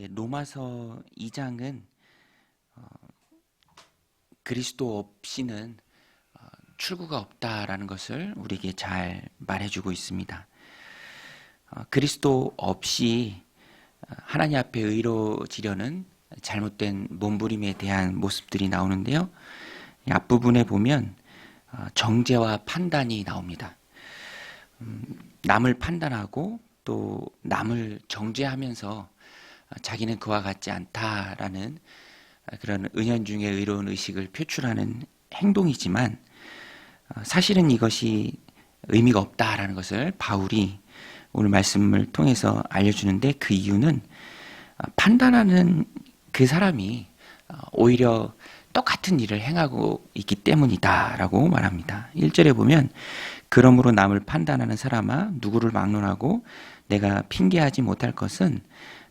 네, 로마서 2장은 어, 그리스도 없이는 어, 출구가 없다라는 것을 우리에게 잘 말해주고 있습니다. 어, 그리스도 없이 어, 하나님 앞에 의로지려는 잘못된 몸부림에 대한 모습들이 나오는데요. 이 앞부분에 보면 어, 정죄와 판단이 나옵니다. 음, 남을 판단하고 또 남을 정죄하면서 어, 자기는 그와 같지 않다라는 어, 그런 은연중에 의로운 의식을 표출하는 행동이지만 어, 사실은 이것이 의미가 없다라는 것을 바울이 오늘 말씀을 통해서 알려주는데 그 이유는 어, 판단하는 그 사람이 어, 오히려 똑같은 일을 행하고 있기 때문이다라고 말합니다. 1절에 보면 그러므로 남을 판단하는 사람아 누구를 막론하고 내가 핑계하지 못할 것은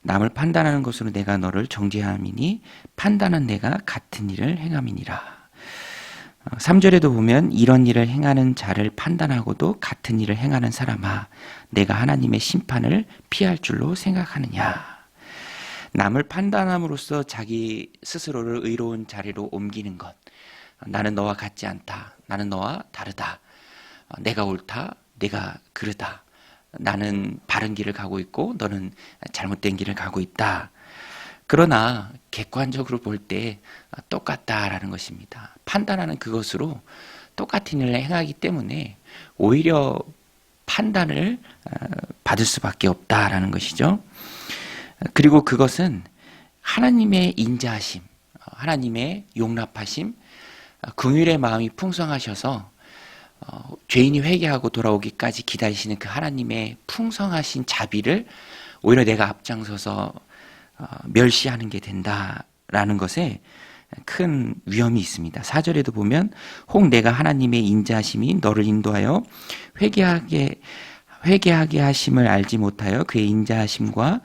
남을 판단하는 것으로 내가 너를 정죄함이니 판단한 내가 같은 일을 행함이니라. 3절에도 보면 이런 일을 행하는 자를 판단하고도 같은 일을 행하는 사람아 내가 하나님의 심판을 피할 줄로 생각하느냐. 남을 판단함으로써 자기 스스로를 의로운 자리로 옮기는 것. 나는 너와 같지 않다. 나는 너와 다르다. 내가 옳다. 내가 그르다. 나는 바른 길을 가고 있고 너는 잘못된 길을 가고 있다. 그러나 객관적으로 볼 때 똑같다라는 것입니다. 판단하는 그것으로 똑같은 일을 행하기 때문에 오히려 판단을 받을 수밖에 없다라는 것이죠. 그리고 그것은 하나님의 인자하심, 하나님의 용납하심, 긍휼의 마음이 풍성하셔서 어, 죄인이 회개하고 돌아오기까지 기다리시는 그 하나님의 풍성하신 자비를 오히려 내가 앞장서서 어, 멸시하는 게 된다라는 것에 큰 위험이 있습니다. 사절에도 보면 혹 내가 하나님의 인자하심이 너를 인도하여 회개하게 회개하게 하심을 알지 못하여 그의 인자하심과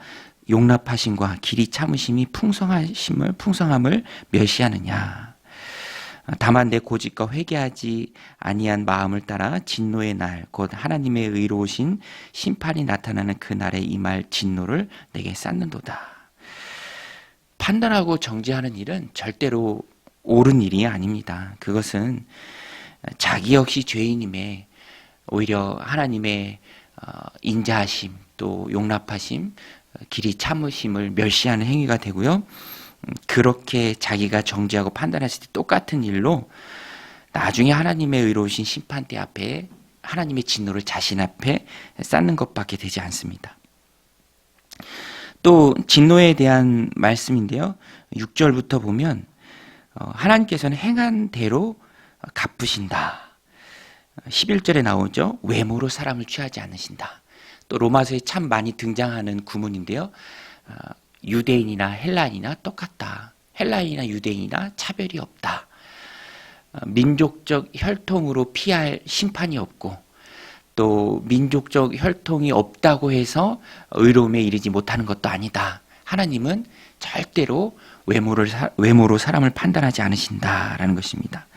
용납하심과 길이 참으심이 풍성하심을 풍성함을 멸시하느냐. 다만 내 고집과 회개하지 아니한 마음을 따라 진노의 날, 곧 하나님의 의로우신 심판이 나타나는 그 날에 임할 진노를 내게 쌓는도다. 판단하고 정죄하는 일은 절대로 옳은 일이 아닙니다. 그것은 자기 역시 죄인임에 오히려 하나님의 인자하심 또 용납하심 길이 참으심을 멸시하는 행위가 되고요. 그렇게 자기가 정죄하고 판단했을 때 똑같은 일로 나중에 하나님의 의로우신 심판대 앞에 하나님의 진노를 자신 앞에 쌓는 것밖에 되지 않습니다. 또 진노에 대한 말씀인데요. 6절부터 보면 어, 하나님께서는 행한 대로 갚으신다. 11절에 나오죠. 외모로 사람을 취하지 않으신다. 또 로마서에 참 많이 등장하는 구문인데요. 어, 유대인이나 헬라인이나 똑같다. 헬라인이나 유대인이나 차별이 없다. 어, 민족적 혈통으로 피할 심판이 없고 또 민족적 혈통이 없다고 해서 의로움에 이르지 못하는 것도 아니다. 하나님은 절대로 외모를 외모로 사람을 판단하지 않으신다라는 것입니다.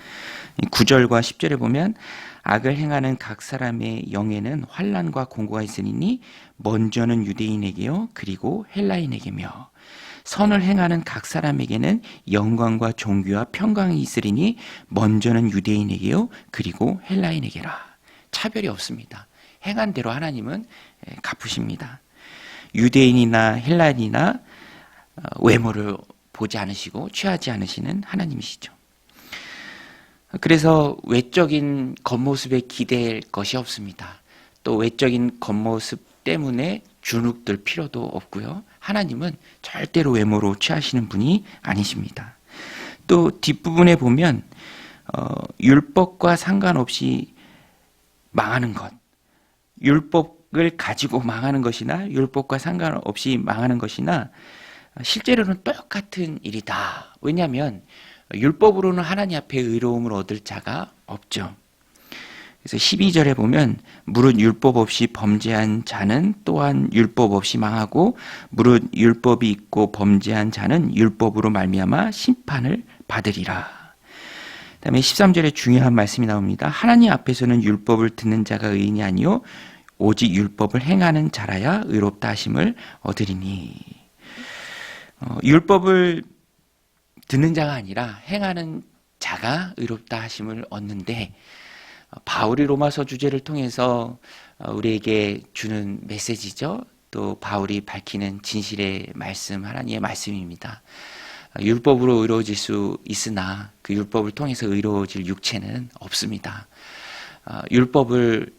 9절과 10절에 보면 악을 행하는 각 사람의 영에는 환란과 공고가 있으니 먼저는 유대인에게요 그리고 헬라인에게며 선을 행하는 각 사람에게는 영광과 종교와 평강이 있으리니 먼저는 유대인에게요 그리고 헬라인에게라 차별이 없습니다. 행한 대로 하나님은 갚으십니다. 유대인이나 헬라인이나 어, 외모를 보지 않으시고 취하지 않으시는 하나님이시죠. 그래서 외적인 겉모습에 기댈 것이 없습니다. 또 외적인 겉모습 때문에 주눅들 필요도 없고요. 하나님은 절대로 외모로 취하시는 분이 아니십니다. 또 뒷부분에 보면 어, 율법과 상관없이 망하는 것, 율법을 가지고 망하는 것이나 율법과 상관없이 망하는 것이나 실제로는 똑같은 일이다. 왜냐하면 율법으로는 하나님 앞에 의로움을 얻을 자가 없죠. 그래서 12절에 보면 무릇 율법 없이 범죄한 자는 또한 율법 없이 망하고 무릇 율법이 있고 범죄한 자는 율법으로 말미암아 심판을 받으리라. 그다음에 13절에 중요한 말씀이 나옵니다. 하나님 앞에서는 율법을 듣는 자가 의인이 아니요 오직 율법을 행하는 자라야 의롭다 하심을 얻으리니. 어, 율법을 듣는 자가 아니라 행하는 자가 의롭다 하심을 얻는데 어, 바울이 로마서 주제를 통해서 어, 우리에게 주는 메시지죠. 또 바울이 밝히는 진실의 말씀 하나님의 말씀입니다. 어, 율법으로 의로워질 수 있으나 그 율법을 통해서 의로워질 육체는 없습니다. 어, 율법을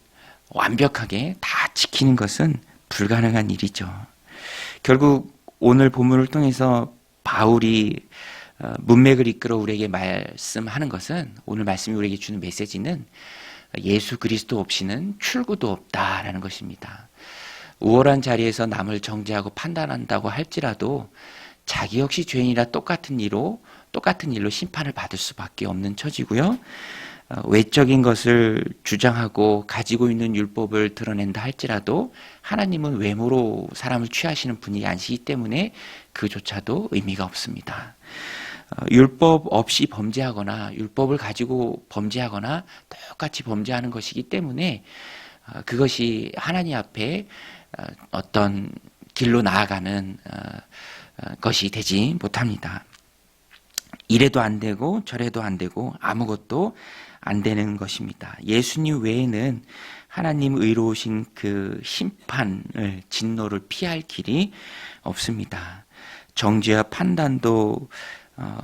완벽하게 다 지키는 것은 불가능한 일이죠. 결국 오늘 본문을 통해서 바울이 어, 문맥을 이끌어 우리에게 말씀하는 것은 오늘 말씀이 우리에게 주는 메시지는 예수 그리스도 없이는 출구도 없다라는 것입니다. 우월한 자리에서 남을 정죄하고 판단한다고 할지라도 자기 역시 죄인이라 똑같은 일로 똑같은 일로 심판을 받을 수밖에 없는 처지고요. 어, 외적인 것을 주장하고 가지고 있는 율법을 드러낸다 할지라도 하나님은 외모로 사람을 취하시는 분이 아니시기 때문에 그조차도 의미가 없습니다. 어, 율법 없이 범죄하거나 율법을 가지고 범죄하거나 똑같이 범죄하는 것이기 때문에 어, 그것이 하나님 앞에 어떤 길로 나아가는 것이 되지 못합니다. 이래도 안 되고 저래도 안 되고 아무것도 안 되는 것입니다. 예수님 외에는 하나님 의로우신 그 심판을 진노를 피할 길이 없습니다. 정죄와 판단도 어,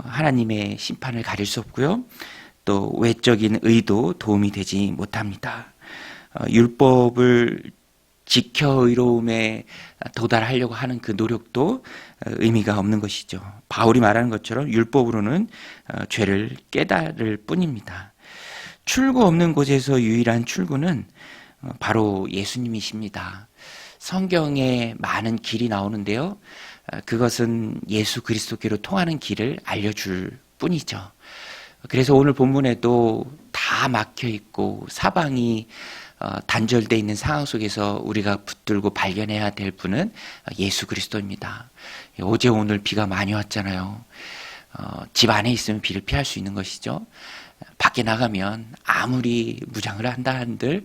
하나님의 심판을 가릴 수 없고요. 또 외적인 의도 도움이 되지 못합니다. 어, 율법을 지켜 의로움에 도달하려고 하는 그 노력도 어, 의미가 없는 것이죠. 바울이 말하는 것처럼 율법으로는 죄를 깨달을 뿐입니다. 출구 없는 곳에서 유일한 출구는 어, 바로 예수님이십니다. 성경에 많은 길이 나오는데요. 어, 그것은 예수 그리스도께로 통하는 길을 알려줄 뿐이죠. 그래서 오늘 본문에도 다 막혀 있고 사방이 어, 단절되어 있는 상황 속에서 우리가 붙들고 발견해야 될 분은 예수 그리스도입니다. 어제 오늘 비가 많이 왔잖아요. 집 안에 있으면 비를 피할 수 있는 것이죠. 밖에 나가면 아무리 무장을 한다 한들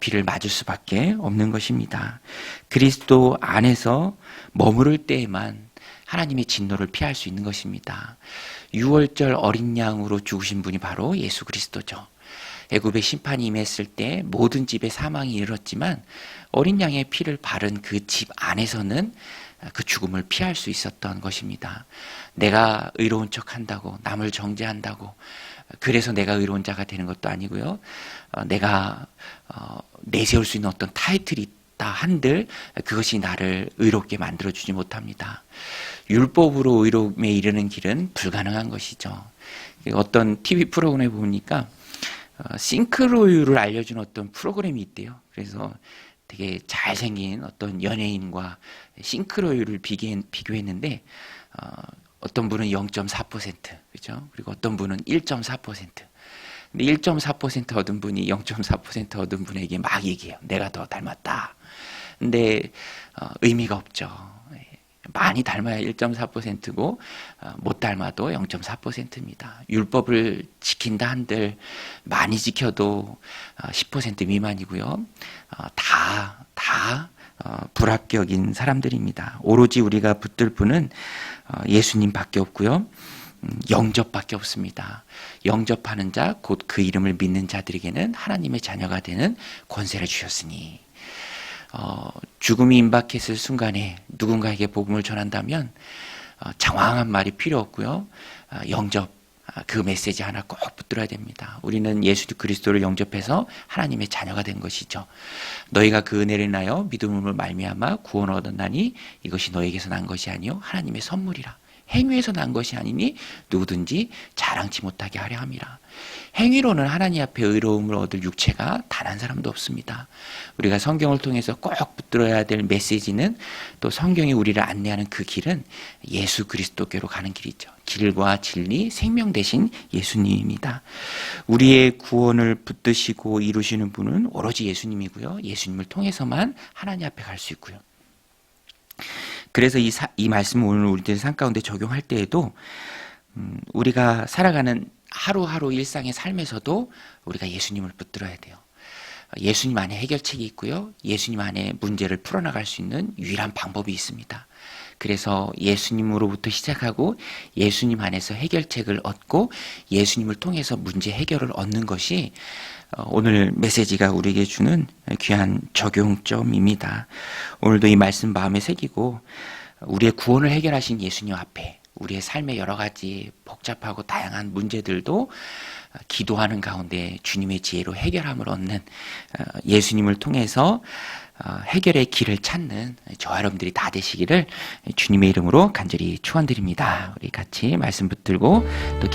비를 맞을 수밖에 없는 것입니다. 그리스도 안에서 머무를 때에만 하나님의 진노를 피할 수 있는 것입니다. 6월절 어린 양으로 죽으신 분이 바로 예수 그리스도죠. 애굽의 심판이 임했을 때 모든 집에 사망이 이르렀지만 어린 양의 피를 바른 그 집 안에서는 그 죽음을 피할 수 있었던 것입니다. 내가 의로운 척 한다고, 남을 정죄한다고, 그래서 내가 의로운 자가 되는 것도 아니고요. 어, 내가 어, 내세울 수 있는 어떤 타이틀이 있다 한들 그것이 나를 의롭게 만들어 주지 못합니다. 율법으로 의로움에 이르는 길은 불가능한 것이죠. 어떤 TV 프로그램에 보니까 어, 싱크로율을 알려주는 어떤 프로그램이 있대요. 그래서 되게 잘생긴 어떤 연예인과 싱크로율을 비교했 는데 어, 어떤 분은 0.4%, 그죠? 그리고 어떤 분은 1.4%. 근데 1.4% 얻은 분이 0.4% 얻은 분에게 막 얘기해요. 내가 더 닮았다. 근데 어, 의미가 없죠. 예. 많이 닮아야 1.4%고 어, 못 닮아도 0.4%입니다. 율법을 지킨다 한들 많이 지켜도 어, 10% 미만이고요. 어, 다, 다 어, 불합격인 사람들입니다. 오로지 우리가 붙들 분은 어, 예수님밖에 없고요. 음, 영접밖에 없습니다. 영접하는 자, 곧 그 이름을 믿는 자들에게는 하나님의 자녀가 되는 권세를 주셨으니, 어, 죽음이 임박했을 순간에 누군가에게 복음을 전한다면, 어, 장황한 말이 필요 없고요. 어, 영접, 아, 그 메시지 하나 꼭 붙들어야 됩니다. 우리는 예수 그리스도를 영접해서 하나님의 자녀가 된 것이죠. 너희가 그 은혜를 인하여 믿음을 말미암아 구원을 얻었나니 이것이 너에게서 난 것이 아니요 하나님의 선물이라. 행위에서 난 것이 아니니 누구든지 자랑치 못하게 하려 함이라. 행위로는 하나님 앞에 의로움을 얻을 육체가 단 한 사람도 없습니다. 우리가 성경을 통해서 꼭 붙들어야 될 메시지는 또 성경이 우리를 안내하는 그 길은 예수 그리스도께로 가는 길이죠. 길과 진리, 생명 대신 예수님입니다. 우리의 구원을 붙드시고 이루시는 분은 오로지 예수님이고요. 예수님을 통해서만 하나님 앞에 갈 수 있고요. 그래서 이, 사, 이 말씀을 오늘 우리들 삶 가운데 적용할 때에도 음, 우리가 살아가는 하루하루 일상의 삶에서도 우리가 예수님을 붙들어야 돼요. 예수님 안에 해결책이 있고요. 예수님 안에 문제를 풀어나갈 수 있는 유일한 방법이 있습니다. 그래서 예수님으로부터 시작하고 예수님 안에서 해결책을 얻고 예수님을 통해서 문제 해결을 얻는 것이 어, 오늘 메시지가 우리에게 주는 귀한 적용점입니다. 오늘도 이 말씀 마음에 새기고 우리의 구원을 해결하신 예수님 앞에 우리의 삶의 여러 가지 복잡하고 다양한 문제들도 기도하는 가운데 주님의 지혜로 해결함을 얻는 어, 예수님을 통해서 어, 해결의 길을 찾는 저와 여러분들이 다 되시기를 주님의 이름으로 간절히 축원드립니다. 우리 같이 말씀 붙들고 또 기도